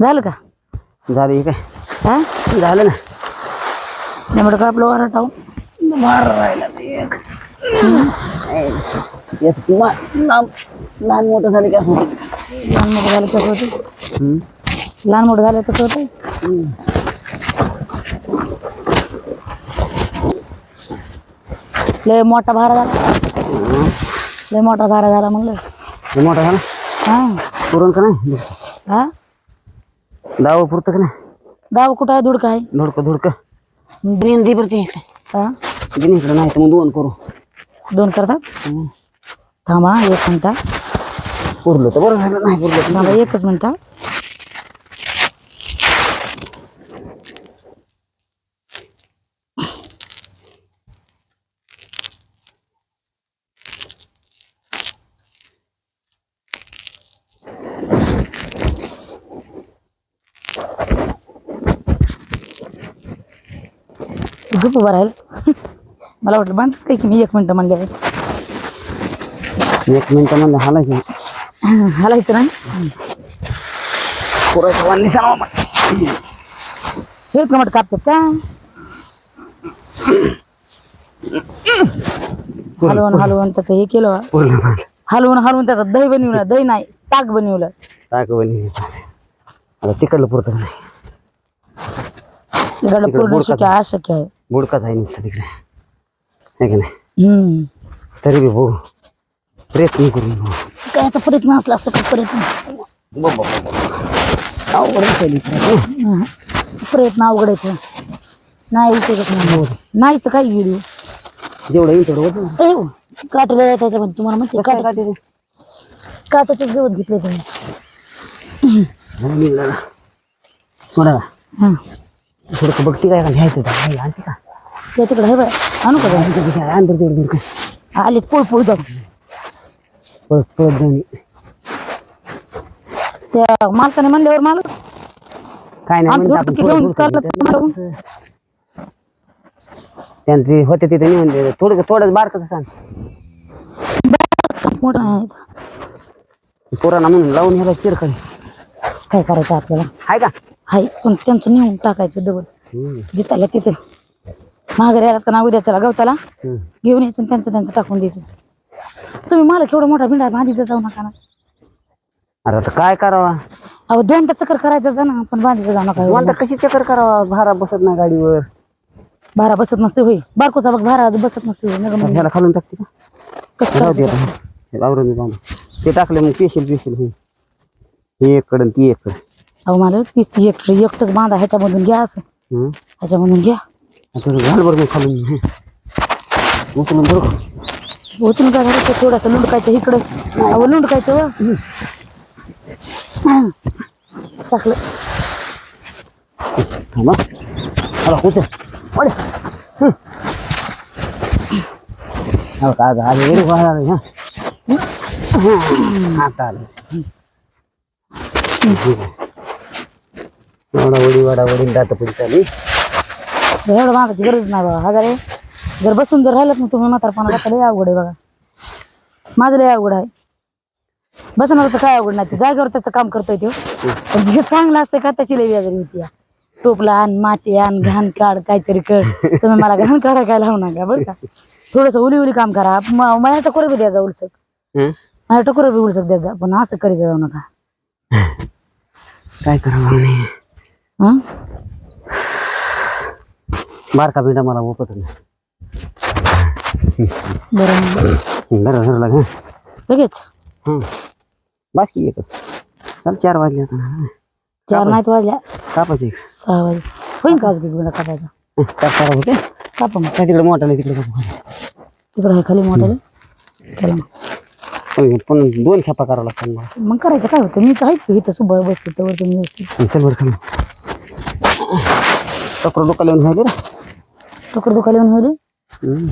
झालं का? झालं हे काय? हा? झालं ना. नेमकं का आपलं वारा टावून मार राहिला ते एक. एक मा- लांब लहान मोठं झालं की असं. होतं. लहान मोठं झालं कसं होतं? हम्म. लहान मोठं झालं कसं होतं? लय मोठा भारा झाला. लय मोठा भारा झाला म्हणलं. हे मोठा झाला? हा. पुरण का नाही? हा? दावं पुरतं का नाही? गाव कुठं आहे? दुडका आहे. धुडकं धुडकं. ग्रीन दे बरं ते इकडे. हा? ग्रीन इकडे नाही तर मग दोन करू. दोन करतात? थांबा एक मिनटा. पुरलं तर बरं झालं नाही पुरलं तर थांबा एकच मिनटा गप उभा राहील मला वाटलं बांधतात काय की मी एक मिनटं म्हणले एक मिनिटं म्हणलं हालायचं. हलायचं नाही. पुरायचं वाढली सांगा मग. हे कमट कापतात का? हलवून हलवून त्याचं हे केलं. हलवून हलवून त्याचं दही बनवलं दही नाही ताक बनवलं. टाक बनी आता तिकडलं पुरतं नाही? तिकडलं तिकडं पूर्ण शक्य अशक्य आहे बुडकाच आहे नुसतं तिकडे. आहे का नाही? हम्म. तरी बी भाऊ प्रयत्न करून भाऊ काय याचा प्रयत्न असला असतं का प्रयत्न अवघड आहे पहिली तर. हं. प्रयत्न अवघड आहे नाही उपयोगच नाही. नाहीच तर काय गिडी जेवढं येईल तेवढं होतं काटेला आहे त्याच्यामध्ये. तुम्हाला माहिती कसं काटे काय काट्याचे गवत घेतले तुम्ही निघलं हं. थोडं बघती काय का होतं काय आणते का ते तिकडे हे बघ आणू का का? आण बरं तेवढं बरं काय आलीच पोळ पोळ जाऊ पळत पळत जाऊन त्या मालकाने म्हणल्यावर मालक काय नाही म्हणत आपण थोडं घेऊन थोडं चाललं करतो. तर त्यानं ते होते तिथे नेऊन दिलं थोडं थोडंच बारकच सांग मोठं पोरांना म्हणून लावून ह्याला चिरकण काय करायचं आपल्याला आहे का हाय पण त्यांचं नेऊन टाकायचं डबल. जिताला तिथं. माघारी आलात का ना उद्या? चला गवताला. घेऊन यायचं आणि त्यांचं त्यांचं टाकून द्यायचं. तुम्ही मला केवढा मोठा भिंडा बांधीचा जाऊ नका ना. अरे आता काय करावा? अहो दोनदा चक्कर करायचं जा ना पण बांधीचं जाऊ नका. म्हणता कशी चक्कर करावा? भारा बसत नाही गाडीवर. भारा बसत नसते होई बारकोचा बघ भारा बसत नसते होय ह्याला खालून टाकते का कसं राहू दे करायचं आता. हे आवरून बांधू ते टाकले मग पेशील पेशील होईल ही. एक कडं ती एक कडं. अहो मला तीच एकटं एकटंच बांधा ह्याच्यामधून घ्या असं. ह्याच्यामधून घ्या आता घाल बरं मग खालून हं. उचलून बरं उचलून काय करायचं थोडंसं लुंडकायचं इकडं अहो लुंडकायचं हं. टाकलं थांबा आला उचल. हं. हो का आता बाहेर आलं, हं. आता आलं वडी वाडा वडी दात पुढे चालली एवढं मागायची गरज नाही बाबा. हजार जर बसून जर राहिलं ना तुम्ही म्हातारपणा तर लय अवघड आहे बघा. माझं लय अवघड आहे. बसणारचं काय अवघड नाही ते. जागेवर त्याचं काम करतोय तो. पण जे चांगलं असतं का त्याची लय वेगळी होती टोपला आण माती आण घाण काढ काहीतरी कर. तुम्ही मला घाण काढा काय लावू नका बरं का? थोडस उली उली काम करा. माझ्या टकोर बी द्यायचा उलसक? माझ्या टकोर बी उलसक द्यायचा पण असं करायचं जाऊ नका. काय म्हणे? हं? बारका बिंडा मला ओपत नाही. बरं घरा घरला घ्या लगेच? हं. बास की एकच. चल चार वाजले आता. चार नाहीत वाजल्या? कापायचे. सहा वाजले. होईन का आज बिगबिडा कापायचा? काय करा होते. कापा मग. तिकडे मोठा तिकडे कापू तिकडं आहे खाली मोठ्याला चला मग. पण दोन खेपा करावं लागतात मग करायचं काय होतं? मी तर आहेच इथं उभं बसते त्यावर तुम्ही व्यवस्थित चल बरं खाली टकर लिहून राहिले रे टोकर दुखायला येऊन होईल हं.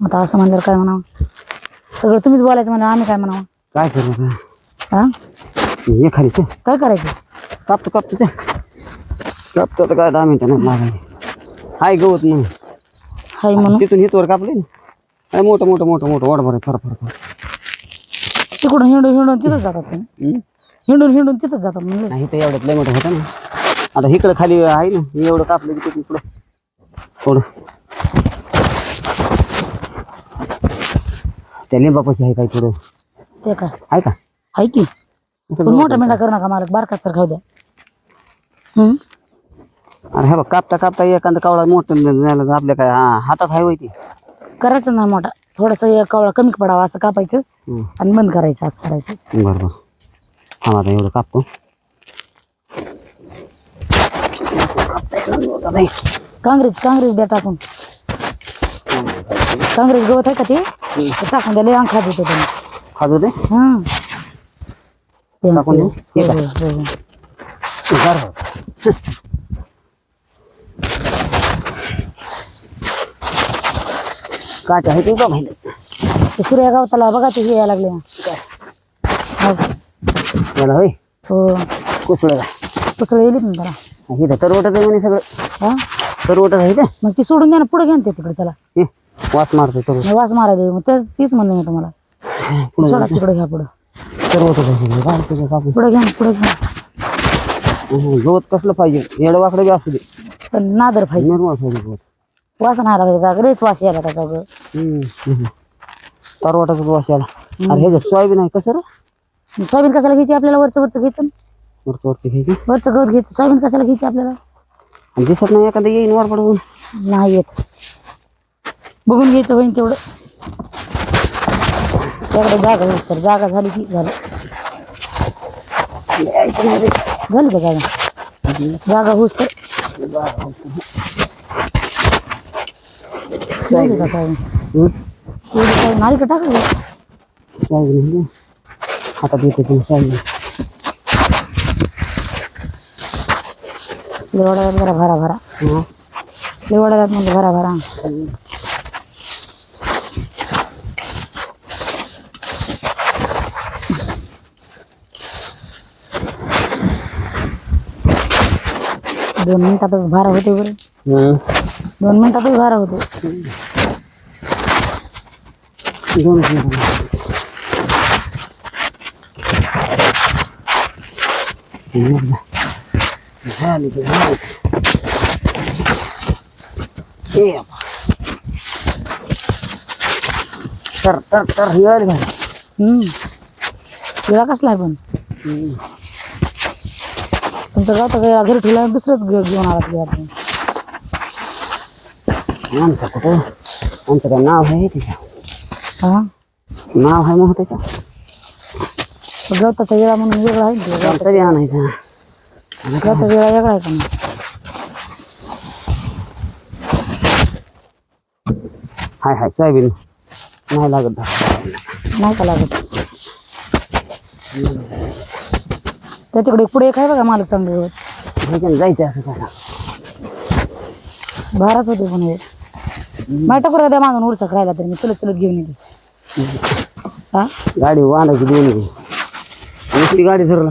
आता असं म्हणल्यावर काय म्हणावं? सगळं तुम्हीच बोलायचं म्हणलं आम्ही काय म्हणावं? काय करू? हा? ये खाली चल काय करायचं? कापतो कापतो कापतो आता काय दहा मिनिटं नाही हाय गवत म्हणून. हाय म्हणून? तिथून हितवर कापले ना? मोठं मोठं मोठं मोठं. वाढ बरं फर फर फर तिकडून हिंडून हिंडून तिथंच जातात हं? हिंडून हिंडून तिथंच जातात म्हणले. नाही तर एवढ्यात लय मोठं होतं ना. आता इकडं खाली आहे ना एवढं कापलं की पुढं थोडं त्या लिंबापाशी आहे काय थोडं ते आहे का? आहे की? असं पण मोठा मेंढा करू नका मालक बारकाच तर खाऊ द्या. हम्म? अरे हे बघ कापता कापता एखादं कावळा मोठं झालं तर आपल्या काय हा हातात आहे होय ती. करायचं ना मोठा थोडासा एक कवळा कमी पडावा असं कापायचं हं. आणि बंद करायचं असं करायचं. बरं बरं. हा आता एवढं कापतो. काँग्रेस काँग्रेस द्या टाकून। काँग्रेस गवत आहे का ते? ते टाकून द्या लय अंग खात होते त्यांनी खाजू दे. हं ते टाकून देऊ? हो, हो, हो, हो. बरं. काच आहे ते का माहिती ते सूर्या गावताला बघा ते हे यायला लागले. हो. याला होय. हो. कुसळ कुसळ येईल ना इथं तरवटच आहे म्हणे सगळं. हा? तरवटच आहे ते? मग ती सोडून द्या ना पुढे घ्या ना ते तिकडे चला. हे, वास मारतो तरवट मग वास मारायला मग तेच तीच म्हणले मी तुम्हाला. सोडा तिकडे घ्या पुढं. तरवटच आहे सगळं काय ते कापून पुढे घ्या ना पुढे घ्या हं, गवत कसलं पाहिजे? येडं वाकडं बी असू दे. पण नादर पाहिजे. निर्मळ पाहिजे गवत. वास नाही आला पाहिजे त्याचा. लयच वास यायला त्याचा गं. हं, हं. तरवटाचाच वास याला अरे हे जे सोयाबीन आहे कसं रे सोयाबीन कशाला घ्यायची? आपल्याला वरचं वरचं घ्यायचं ना. वरचं वरचं घ्यायची. वरचं गवत घ्यायचं. सोयाबीन कशाला घ्यायची आपल्याला? आणि दिसत नाही एखादं येईन वर पडवून नाही येत. बघून घ्यायचं होईन तेवढं. त्याकडे जागा होईल तर जागा झाली की झालं. झाली का जागा? जागा होस तर. झाली का सोयाबीन? हं? एवढी सोयाबीन नाही का टाकायची सोयाबीन आहे ना. हातात येते ते सोयाबीन. लेवडाला जरा भरा भरा हं? लेवडाला म्हणजे भरा भरा दोन मिनिटातच भारा होते बरं हं. दोन मिनिटातच भारा होते दोनच ए बाबा. तर तर तर हम्म वेळा कसला आहे पण तुमचं गावचा वेळा घरी ठेवला दुसरंच घेऊन आला तुझ्या आमचं कुठं आमचं काय नाव आहे तिचं हा नाव आहे मग त्याचं गवताचा वेळा म्हणून वेगळा आहे ना ते. तरी गवताचा वेळा वेगळा आहे का हाय हाय सोयाबीन. नाही लागत. नाही का लागत? त्या तिकडे पुढे एक आहे बघा मालक चांगले गवत ह्याच्यानं जायचं असं करा भाराच होते पण हे. माहिती करू द्या मागून उरसक राहिला तरी मी चलत चलत घेऊन येते. हा? गाडी वाढायची दोन्ही नुसती गाडी धरला.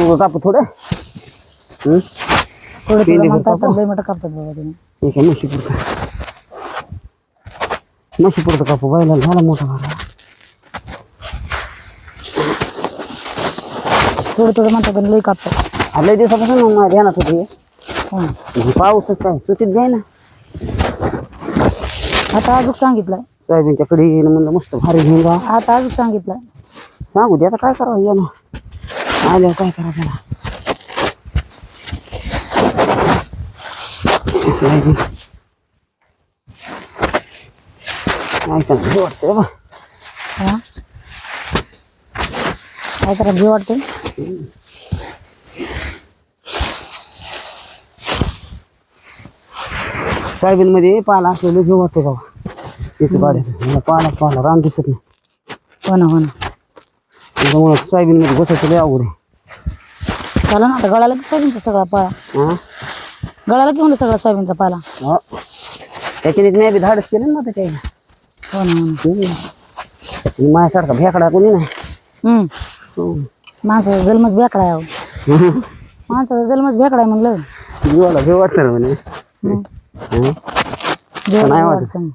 तू कापू थोडं. हं? थोडं थोडं कापा. तर लय मोठं कापतात बाबा तुम्ही. ठीक आहे म्हशी पुरतं. म्हशी पुरतं कापू बायला झाला मोठा भारा थोडं थोडं म्हणतात पण लय कापतात. लय दिवसापासून मग माझ्या ध्यानात होती. हे. ना. पाऊसच काय सुटीत जाय ना. आता अजून सांगितलंय. सोयाबीनच्या कडी म्हणलं मस्त भारी घेऊन जा. आता अजून सांगितलंय. सांगू दे आता काय करावं या ना. आल्यावर काय करणार हे वाटतंय बा. हा? काय करा भीव वाटते? सोयाबीन मध्ये पाला असलेलं घेऊ वाटतं का इथं गाड्यात मला पाला पाला रान दिसत नाही. हो ना हो ना. त्याच्यामुळे सोयाबीन मध्ये बसायचं लय अवघड आहे झालं ना आता गळाला की सोयाबीनचा सगळा पाला हा गळाला की म्हणलं सगळा सोयाबीनचा पाला हो त्याच्याने मी बी धाडच केलं ना त्याच्या हो ना हो ना. माझ्यासारखा भेकडा कोणी नाही हम्म. हम्म. माणसाचा जन्मच बेकडा आहे अहो. माणसाचा जन्मच बेकडा आहे म्हणलं जीवाला भेव वाटणार म्हणे हम्म. हं? नाही वाटत. वाटतं.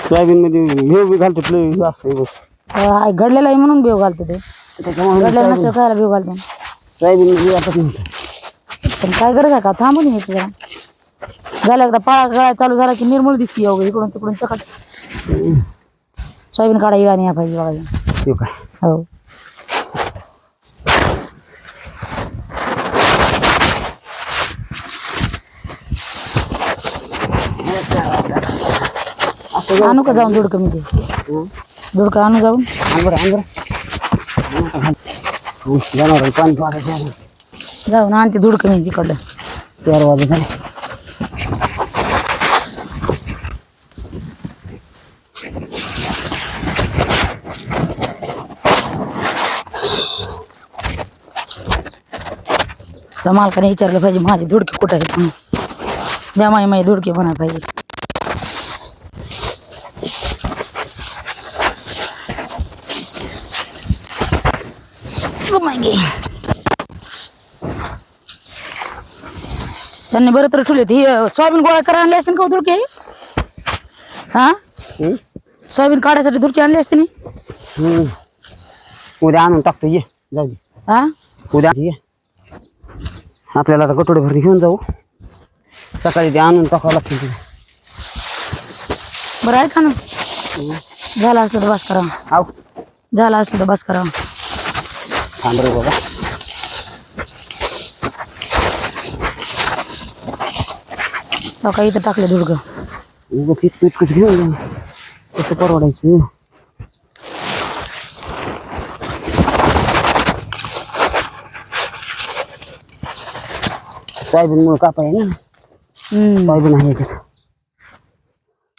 सोयाबीन मध्ये भेव बी घालतो लय हे असतं हे बघ. घडलेला आहे म्हणून बेव घालते ते. घडलेलं नसतं खायला बेव घालते? सोयाबीन वाटत पण काय गरज आहे का? थांबून यायचं जरा. झालं एकदा पाळा गळा चालू झाला की निर्मूळ दिसते अवघड इकडून तिकडून चकट. सोयाबीन काढा येणार नाही पाहिजे बघा. आहे हो. आणू का जाऊन दुडकं मी ते दुडकं आणू जाऊन आंबर आंबर जनावर पाणी पाडायचं जाऊन आणते दुडकं मी तिकडलं चार वाजे झाले. तर मालकाने विचारलं पाहिजे माझे धुडके कुठं म्हणून. द्या माई माई धुडके बनायला पाहिजे. मागे. त्यांनी बरं तर ठेवले ही अं, सोयाबीन गोळा करा आणले असते का हो धुडके हा? हं? सोयाबीन काढायसाठी धुडके आणले असते ना? हं. उद्या आणून टाकतो ये जाऊ दे. हा? उद्या ये. आपल्याला आता कटोडे भरून घेऊन जाऊ. सकाळी ते आणून टाकावं लागतं तिथे बरं ऐका ना? झालं असलं तर बस करा आव झालं असलं तर बस करा थांब रे बाबा. हो का इथं टाकले दुर्ग. उगाच इतकं इतकंच घेऊन जाऊ कसं परवडायचं? सोयाबीन मुळे कापाय ना? सोयाबीन आहे याच्यात